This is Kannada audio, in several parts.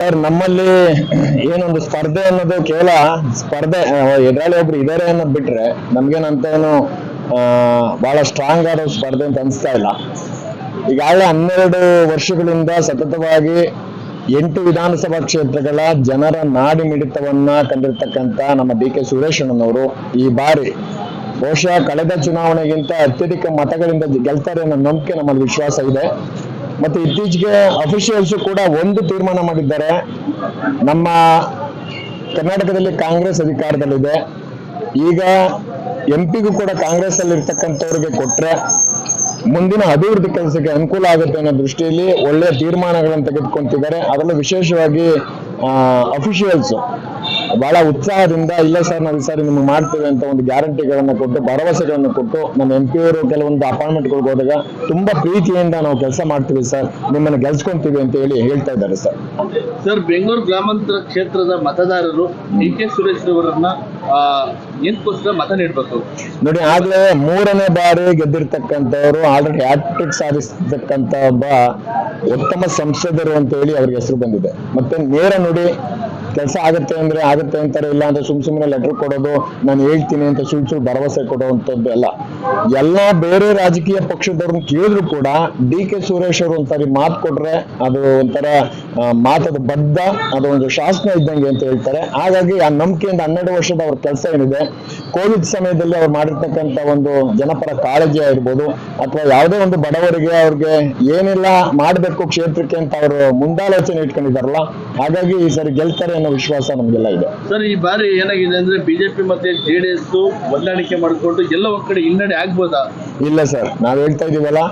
ಸರ್, ನಮ್ಮಲ್ಲಿ ಏನೊಂದು ಸ್ಪರ್ಧೆ ಅನ್ನೋದು ಕೇವಲ ಸ್ಪರ್ಧೆ ಎದುರಾಳಿ ಒಬ್ರು ಇದಾರೆ ಅನ್ನೋದು ಬಿಟ್ರೆ ನಮ್ಗೇನಂತೇನು ಬಹಳ ಸ್ಟ್ರಾಂಗ್ ಆದ ಸ್ಪರ್ಧೆ ಅಂತ ಅನಿಸ್ತಾ ಇಲ್ಲ. ಈಗಾಗಲೇ ಹನ್ನೆರಡು ವರ್ಷಗಳಿಂದ ಸತತವಾಗಿ ಎಂಟು ವಿಧಾನಸಭಾ ಕ್ಷೇತ್ರಗಳ ಜನರ ನಾಡಿ ಮಿಡಿತವನ್ನ ಕಂಡಿರ್ತಕ್ಕಂಥ ನಮ್ಮ ಡಿ ಕೆ ಸುರೇಶಣ್ಣನವರು ಈ ಬಾರಿ ಬಹುಶಃ ಕಳೆದ ಚುನಾವಣೆಗಿಂತ ಅತ್ಯಧಿಕ ಮತಗಳಿಂದ ಗೆಲ್ತಾರೆ ಅನ್ನೋ ನಂಬಿಕೆ ನಮ್ಮಲ್ಲಿ ವಿಶ್ವಾಸ ಇದೆ. ಮತ್ತೆ ಇತ್ತೀಚೆಗೆ ಅಫಿಷಿಯಲ್ಸ್ ಕೂಡ ಒಂದು ತೀರ್ಮಾನ ಮಾಡಿದ್ದಾರೆ. ನಮ್ಮ ಕರ್ನಾಟಕದಲ್ಲಿ ಕಾಂಗ್ರೆಸ್ ಅಧಿಕಾರದಲ್ಲಿದೆ. ಈಗ ಎಂ ಪಿಗೂ ಕೂಡ ಕಾಂಗ್ರೆಸ್ ಅಲ್ಲಿ ಇರ್ತಕ್ಕಂಥವ್ರಿಗೆ ಕೊಟ್ರೆ ಮುಂದಿನ ಅಭಿವೃದ್ಧಿ ಕೆಲಸಕ್ಕೆ ಅನುಕೂಲ ಆಗುತ್ತೆ ಅನ್ನೋ ದೃಷ್ಟಿಯಲ್ಲಿ ಒಳ್ಳೆಯ ತೀರ್ಮಾನಗಳನ್ನು ತೆಗೆದುಕೊಂತಿದ್ದಾರೆ ಅದರಲ್ಲೂ ವಿಶೇಷವಾಗಿ ಅಫಿಷಿಯಲ್ಸ್ ಬಹಳ ಉತ್ಸಾಹದಿಂದ ಇಲ್ಲ ಸರ್ ನಾವು ಈ ಸಾರಿ ನಿಮ್ಗೆ ಮಾಡ್ತೇವೆ ಅಂತ ಒಂದು ಗ್ಯಾರಂಟಿಗಳನ್ನ ಕೊಟ್ಟು ಭರವಸೆಗಳನ್ನು ಕೊಟ್ಟು ನಮ್ಮ ಎಂ ಪಿ ಅವರು ಕೆಲವೊಂದು ಅಪಾಯಿಂಟ್ಮೆಂಟ್ಗಳಿಗೆ ಹೋದಾಗ ತುಂಬಾ ಪ್ರೀತಿಯಿಂದ ನಾವು ಕೆಲಸ ಮಾಡ್ತೀವಿ ಸರ್. ನಿಮ್ಮನ್ನು ಗೆಲ್ಸ್ಕೊಂತೀವಿ ಅಂತ ಹೇಳಿ ಹೇಳ್ತಾ ಇದ್ದಾರೆ ಸರ್. ಸರ್ ಬೆಂಗಳೂರು ಗ್ರಾಮಾಂತರ ಕ್ಷೇತ್ರದ ಮತದಾರರು ಡಿ ಕೆ ಸುರೇಶ್ ಅವರನ್ನ ಏನ್ಕೋಸ್ಕರ ಮತ ನೀಡಬೇಕು. ನೋಡಿ ಆಗ್ಲೇ ಮೂರನೇ ಬಾರಿ ಗೆದ್ದಿರ್ತಕ್ಕಂಥವ್ರು ಆಲ್ರೆಡಿ ಹ್ಯಾಟ್ರಿಕ್ ಸಾಧಿಸ್ತಕ್ಕಂಥ ಒಬ್ಬ ಉತ್ತಮ ಸಂಸದರು ಅಂತ ಹೇಳಿ ಅವ್ರಿಗೆ ಹೆಸರು ಬಂದಿದೆ. ಮತ್ತೆ ನೇರ ನುಡಿ ಕೆಲಸ ಆಗುತ್ತೆ ಅಂದ್ರೆ ಆಗುತ್ತೆ ಅಂತಾರೆ ಇಲ್ಲ ಅಂದ್ರೆ ಸುಮ್ ಸುಮ್ಮನೆ ಲೆಟರ್ ಕೊಡೋದು, ನಾನು ಹೇಳ್ತೀನಿ ಅಂತ ಸುಳ್ಳು ಸುಳ್ಳು ಭರವಸೆ ಕೊಡುವಂಥದ್ದು ಅಲ್ಲ ಎಲ್ಲಾ ಬೇರೆ ರಾಜಕೀಯ ಪಕ್ಷದವ್ರನ್ನ ಕೇಳಿದ್ರು ಕೂಡ ಡಿ ಕೆ ಸುರೇಶ್ ಅವರು ಒಂಥರ ಮಾತು ಕೊಟ್ರೆ ಅದು ಒಂಥರ ಮಾತದ ಬದ್ಧ, ಅದು ಒಂದು ಶಾಸನ ಇದ್ದಂಗೆ ಅಂತ ಹೇಳ್ತಾರೆ. ಹಾಗಾಗಿ ಆ ನಂಬಿಕೆಯಿಂದ ಹನ್ನೆರಡು ವರ್ಷದ ಅವ್ರ ಕೆಲಸ ಏನಿದೆ ಕೋವಿಡ್ ಸಮಯದಲ್ಲಿ ಅವ್ರು ಮಾಡಿರ್ತಕ್ಕಂಥ ಒಂದು ಜನಪರ ಕಾಳಜಿ ಆಗಿರ್ಬೋದು ಅಥವಾ ಯಾವುದೇ ಒಂದು ಬಡವರಿಗೆ ಅವ್ರಿಗೆ ಏನೆಲ್ಲ ಮಾಡಬೇಕು ಕ್ಷೇತ್ರಕ್ಕೆ ಅಂತ ಅವರು ಮುಂದಾಲೋಚನೆ ಇಟ್ಕೊಂಡಿದಾರಲ್ಲ ಹಾಗಾಗಿ ಈ ಸರಿ ಗೆಲ್ತಾರೆ ಅನ್ನೋ ವಿಶ್ವಾಸ ನಮಗೆಲ್ಲ ಇದೆ. ಸರ್ ಈ ಬಾರಿ ಏನಾಗಿದೆ ಅಂದ್ರೆ ಬಿಜೆಪಿ ಮತ್ತೆ ಜೆಡಿಎಸ್ ಹೊಂದಾಣಿಕೆ ಮಾಡಿಕೊಂಡು ಎಲ್ಲ ಒಂದ್ ಕಡೆ ಹಿನ್ನಡೆ ಆಗ್ಬೋದಾ? ಇಲ್ಲ ಸರ್ ನಾವ್ ಹೇಳ್ತಾ ಇದೀವಲ್ಲ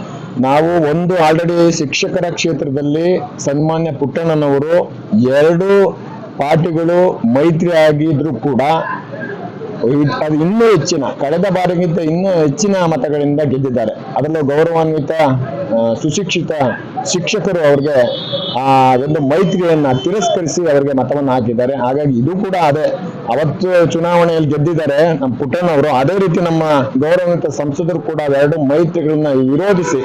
ನಾವು ಒಂದು ಆಲ್ರೆಡಿ ಶಿಕ್ಷಕರ ಕ್ಷೇತ್ರದಲ್ಲಿ ಸನ್ಮಾನ್ಯ ಪುಟ್ಟಣ್ಣನವರು ಎರಡು ಪಾರ್ಟಿಗಳು ಮೈತ್ರಿ ಆಗಿದ್ರು ಕೂಡ ಅದು ಇನ್ನೂ ಹೆಚ್ಚಿನ, ಕಳೆದ ಬಾರಿಗಿಂತ ಇನ್ನೂ ಹೆಚ್ಚಿನ ಮತಗಳಿಂದ ಗೆದ್ದಿದ್ದಾರೆ. ಅದರಲ್ಲೂ ಗೌರವಾನ್ವಿತ ಸುಶಿಕ್ಷಿತ ಶಿಕ್ಷಕರು ಅವ್ರಿಗೆ ಆ ಒಂದು ಮೈತ್ರಿಯನ್ನ ತಿರಸ್ಕರಿಸಿ ಅವರಿಗೆ ಮತವನ್ನು ಹಾಕಿದ್ದಾರೆ. ಹಾಗಾಗಿ ಇದು ಕೂಡ ಅದೇ ಅವತ್ತು ಚುನಾವಣೆಯಲ್ಲಿ ಗೆದ್ದಿದ್ದಾರೆ ನಮ್ಮ ಪುಟ್ಟಣ್ಣವರು ಅದೇ ರೀತಿ ನಮ್ಮ ಗೌರವಾನ್ವಿತ ಸಂಸದರು ಕೂಡ ಎರಡು ಮೈತ್ರಿಗಳನ್ನ ವಿರೋಧಿಸಿ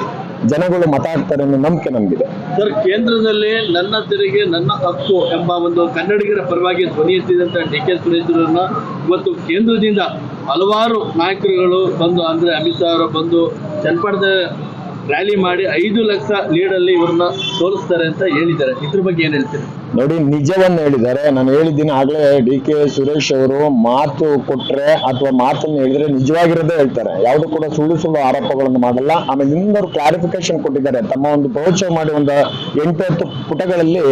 ಜನಗಳು ಮತ ಹಾಕ್ತಾರೆ ಅನ್ನೋ ನಂಬಿಕೆ ನಮಗಿದೆ. ಸರ್, ಕೇಂದ್ರದಲ್ಲಿ ನನ್ನ ತೆರಿಗೆ, ನನ್ನ ಹಕ್ಕು ಎಂಬ ಒಂದು ಕನ್ನಡಿಗರ ಪರವಾಗಿ ಧ್ವನಿ ಎತ್ತಿದಂತ ಡಿ ಕೆ ಸುರೇಶ್ವರನ್ನ ಇವತ್ತು ಕೇಂದ್ರದಿಂದ ಹಲವಾರು ನಾಯಕರುಗಳು ಬಂದು ಅಂದ್ರೆ ಅಮಿತ್ ಶಾ ಅವರು ಬಂದು ಚನ್ನಪಟ್ಟಣದ ರ್ಯಾಲಿ ಮಾಡಿ ಐದು ಲಕ್ಷ ಲೀಡಲ್ಲಿ ಇವ್ರನ್ನ ಸೋಲಿಸ್ತಾರೆ ಅಂತ ಹೇಳಿದ್ದಾರೆ. ಇದ್ರ ಬಗ್ಗೆ ಏನ್ ಹೇಳ್ತೀರಿ? ನೋಡಿ, ನಿಜವನ್ನು ಹೇಳಿದ್ದಾರೆ. ನಾನು ಹೇಳಿದ್ದೀನಿ ಆಗ್ಲೇ ಡಿ ಕೆ ಸುರೇಶ್ ಅವರು ಮಾತು ಕೊಟ್ರೆ ಅಥವಾ ಮಾತನ್ನು ಹೇಳಿದ್ರೆ ನಿಜವಾಗಿರೋದೇ ಹೇಳ್ತಾರೆ. ಯಾವುದು ಕೂಡ ಸುಳ್ಳು ಸುಳ್ಳು ಆರೋಪಗಳನ್ನು ಮಾಡಲ್ಲ. ಆಮೇಲೆ ಇನ್ನೊಂದು ಕ್ಲಾರಿಫಿಕೇಶನ್ ಕೊಟ್ಟಿದ್ದಾರೆ. ತಮ್ಮ ಒಂದು ಪ್ರವಚನ ಮಾಡಿ ಒಂದು ಎಂಟು ಹತ್ತು ಪುಟಗಳಲ್ಲಿ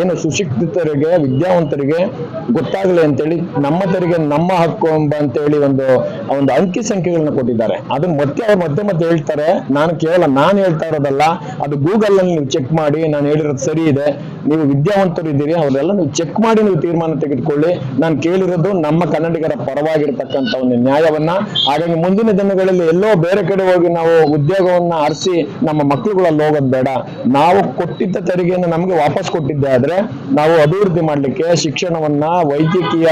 ಏನು ಸುಶಿಕ್ಷಿತರಿಗೆ, ವಿದ್ಯಾವಂತರಿಗೆ ಗೊತ್ತಾಗಲಿ ಅಂತೇಳಿ ನಮ್ಮ ತೆರಿಗೆ ನಮ್ಮ ಹಕ್ಕು ಎಂಬ ಅಂತೇಳಿ ಒಂದು ಒಂದು ಅಂಕಿ ಸಂಖ್ಯೆಗಳನ್ನ ಕೊಟ್ಟಿದ್ದಾರೆ. ಅದನ್ನ ಮತ್ತೆ ಅವ್ರು ಮತ್ತೆ ಮತ್ತೆ ಹೇಳ್ತಾರೆ. ನಾನು ಕೇವಲ ನಾನು ಹೇಳ್ತಾ ಇರೋದಲ್ಲ, ಅದು ಗೂಗಲ್ ಅಲ್ಲಿ ನೀವು ಚೆಕ್ ಮಾಡಿ, ನಾನು ಹೇಳಿರೋದು ಸರಿ ಇದೆ. ನೀವು ವಿದ್ಯಾವಂತರು ಇದ್ದೀರಿ ಅವರೆಲ್ಲ ನೀವು ಚೆಕ್ ಮಾಡಿ ನೀವು ತೀರ್ಮಾನ ತೆಗೆದುಕೊಳ್ಳಿ. ನಾನು ಕೇಳಿರೋದು ನಮ್ಮ ಕನ್ನಡಿಗರ ಪರವಾಗಿರ್ತಕ್ಕಂಥ ಒಂದು ನ್ಯಾಯವನ್ನ. ಹಾಗಾಗಿ ಮುಂದಿನ ದಿನಗಳಲ್ಲಿ ಎಲ್ಲೋ ಬೇರೆ ಕಡೆ ಹೋಗಿ ನಾವು ಉದ್ಯೋಗವನ್ನ ಅರಸಿ ನಮ್ಮ ಮಕ್ಕಳುಗಳಲ್ಲಿ ಹೋಗೋದು ಬೇಡ. ನಾವು ಕೊಟ್ಟಿದ್ದ ತೆರಿಗೆಯನ್ನು ನಮಗೆ ವಾಪಸ್ ಕೊಟ್ಟಿದ್ದೆ ಆದ್ರೆ ನಾವು ಅಭಿವೃದ್ಧಿ ಮಾಡ್ಲಿಕ್ಕೆ ಶಿಕ್ಷಣವನ್ನ ವೈದ್ಯಕೀಯ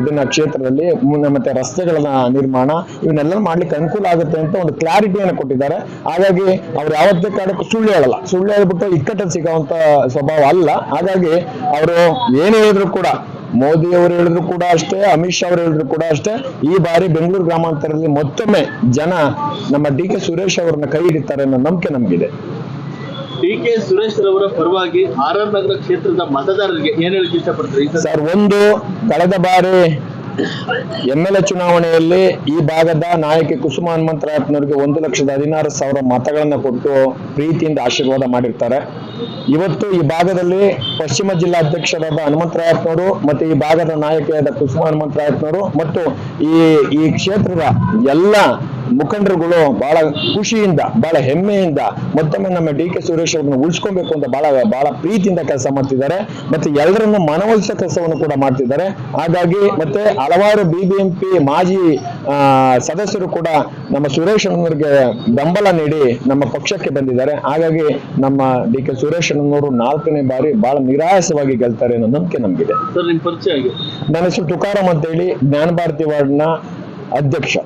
ಇದನ್ನ ಕ್ಷೇತ್ರದಲ್ಲಿ ಮತ್ತೆ ರಸ್ತೆಗಳನ್ನ ನಿರ್ಮಾಣ ಇವನ್ನೆಲ್ಲ ಮಾಡ್ಲಿಕ್ಕೆ ಅನುಕೂಲ ಆಗುತ್ತೆ ಅಂತ ಒಂದು ಕ್ಲಾರಿಟಿಯನ್ನು ಕೊಟ್ಟಿದ್ದಾರೆ. ಹಾಗಾಗಿ ಅವ್ರು ಯಾವತ್ತೇ ಕಾರಣಕ್ಕೂ ಸುಳ್ಳು ಹೇಳಲ್ಲ. ಸುಳ್ಳು ಹೇಳ್ಬಿಟ್ಟು ಇಕ್ಕಟ್ಟಲ್ಲಿ ಸಿಗೋವಂತ ಸ್ವಭಾವ ಅಲ್ಲ. ಹಾಗಾಗಿ ಅವರು ಏನು ಹೇಳಿದ್ರು ಕೂಡ ಮೋದಿ ಅವರು ಹೇಳಿದ್ರು ಕೂಡ ಅಷ್ಟೇ ಅಮಿತ್ ಶಾ ಅವರು ಹೇಳಿದ್ರು ಕೂಡ ಅಷ್ಟೇ ಈ ಬಾರಿ ಬೆಂಗಳೂರು ಗ್ರಾಮಾಂತರದಲ್ಲಿ ಮತ್ತೊಮ್ಮೆ ಜನ ನಮ್ಮ ಡಿ ಕೆ ಸುರೇಶ್ ಅವರನ್ನ ಕೈ ಹಿಡಿತಾರೆ ಅನ್ನೋ ನಂಬಿಕೆ ನಮಗಿದೆ. ಡಿ ಕೆ ಸುರೇಶ್ ಅವರ ಪರವಾಗಿ ಆರ್ ಆರ್ ನಗರ ಕ್ಷೇತ್ರದ ಮತದಾರರಿಗೆ ಏನ್ ಹೇಳಕ್ ಇಷ್ಟಪಡ್ತೀರಿ ಸರ್ ಒಂದು ಕಳೆದ ಬಾರಿ ಎಂ ಎಲ್ ಎ ಚುನಾವಣೆಯಲ್ಲಿ ಈ ಭಾಗದ ನಾಯಕಿ ಕುಸುಮ ಹನುಮಂತರಾಯಪ್ಪನವರಿಗೆ ಒಂದು ಲಕ್ಷದ ಹದಿನಾರು ಸಾವಿರ ಮತಗಳನ್ನು ಕೊಟ್ಟು ಪ್ರೀತಿಯಿಂದ ಆಶೀರ್ವಾದ ಮಾಡಿರ್ತಾರೆ. ಇವತ್ತು ಈ ಭಾಗದಲ್ಲಿ ಪಶ್ಚಿಮ ಜಿಲ್ಲಾ ಅಧ್ಯಕ್ಷರಾದ ಹನುಮಂತರಾಯಪ್ಪನವರು ಮತ್ತು ಈ ಭಾಗದ ನಾಯಕಿಯಾದ ಕುಸುಮ ಹನುಮಂತರಾಯಪ್ಪನವರು ಮತ್ತು ಈ ಈ ಕ್ಷೇತ್ರದ ಎಲ್ಲ ಮುಖಂಡರುಗಳು ಬಹಳ ಖುಷಿಯಿಂದ ಬಹಳ ಹೆಮ್ಮೆಯಿಂದ ಮತ್ತೊಮ್ಮೆ ನಮ್ಮ ಡಿ ಕೆ ಸುರೇಶ್ ಅವ್ರನ್ನ ಉಳಿಸ್ಕೊಬೇಕು ಅಂತ ಬಹಳ ಬಹಳ ಪ್ರೀತಿಯಿಂದ ಕೆಲಸ ಮಾಡ್ತಿದ್ದಾರೆ. ಮತ್ತೆ ಎಲ್ಲರನ್ನು ಮನವೊಲಿಸೋ ಕೆಲಸವನ್ನು ಕೂಡ ಮಾಡ್ತಿದ್ದಾರೆ. ಹಾಗಾಗಿ ಮತ್ತೆ ಹಲವಾರು ಬಿಬಿಎಂಪಿ ಮಾಜಿ ಸದಸ್ಯರು ಕೂಡ ನಮ್ಮ ಸುರೇಶ್ ಅಣ್ಣನವರಿಗೆ ಬೆಂಬಲ ನೀಡಿ ನಮ್ಮ ಪಕ್ಷಕ್ಕೆ ಬಂದಿದ್ದಾರೆ. ಹಾಗಾಗಿ ನಮ್ಮ ಡಿ ಕೆ ಸುರೇಶ್ ಅವರು ನಾಲ್ಕನೇ ಬಾರಿ ಬಹಳ ನಿರಾಯಸವಾಗಿ ಗೆಲ್ತಾರೆ ಅನ್ನೋ ನಂಬಿಕೆ ನಮಗಿದೆ. ನನ್ನ ಹೆಸರು ತುಕಾರಾಮ್ ಅಂತ ಹೇಳಿ ಜ್ಞಾನ ಭಾರತಿ ವಾರ್ಡ್ನ ಅಧ್ಯಕ್ಷ.